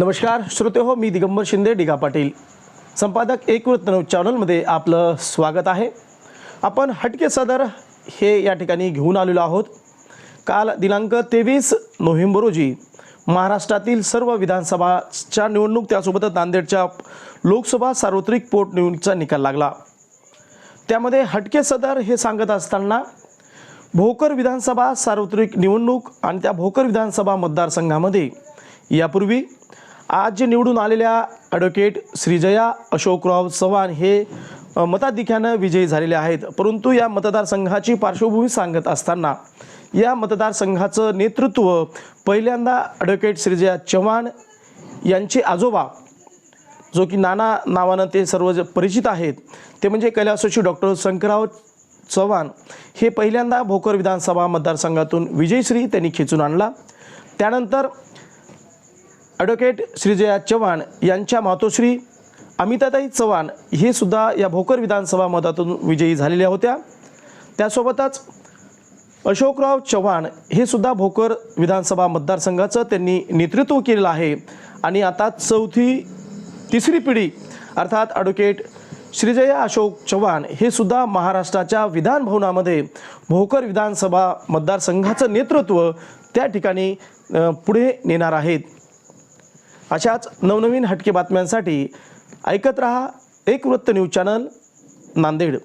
नमस्कार श्रोते हो मी दिगंबर शिंदे डिगा पाटील. संपादक एकवृत्त न्यूज चॅनलमध्ये आपलं स्वागत आहे. आपण हटके सदर हे या ठिकाणी घेऊन आलेलो आहोत. काल दिनांक तेवीस नोव्हेंबर रोजी महाराष्ट्रातील सर्व विधानसभाच्या निवडणूक त्यासोबतच नांदेडच्या लोकसभा सार्वत्रिक पोटनिवडणुकीचा निकाल लागला. त्यामध्ये हटके सदर हे सांगत असताना भोकर विधानसभा सार्वत्रिक निवडणूक आणि त्या भोकर विधानसभा मतदारसंघामध्ये यापूर्वी आज जे निवडून आलेल्या ॲडव्होकेट श्रीजया अशोकराव चव्हाण हे मताधिक्यानं विजयी झालेले आहेत. परंतु या मतदारसंघाची पार्श्वभूमी सांगत असताना या मतदारसंघाचं नेतृत्व पहिल्यांदा ॲडव्होकेट श्रीजया चव्हाण यांचे आजोबा जो की नाना नावानं ते सर्व परिचित आहेत ते म्हणजे कैलासोशी डॉक्टर शंकरराव चव्हाण हे पहिल्यांदा भोकर विधानसभा मतदारसंघातून विजयश्री त्यांनी खेचून आणला. त्यानंतर ॲडव्होकेट श्रीजया चव्हाण यांच्या मातोश्री अमिताताई चव्हाण हे सुद्धा या भोकर विधानसभा मतातून विजयी झालेल्या होत्या. त्यासोबतच अशोकराव चव्हाण हे सुद्धा भोकर विधानसभा मतदारसंघाचं त्यांनी नेतृत्व केलेलं आहे. आणि आता चौथी तिसरी पिढी अर्थात ॲडव्होकेट श्रीजया अशोक चव्हाण हे सुद्धा महाराष्ट्राच्या विधानभवनामध्ये भोकर विधानसभा मतदारसंघाचं नेतृत्व त्या ठिकाणी पुढे नेणार आहेत. अशाच नवनवीन हटके बातम्यांसाठी ऐकत रहा एक वृत्त न्यूज चॅनल नांदेड.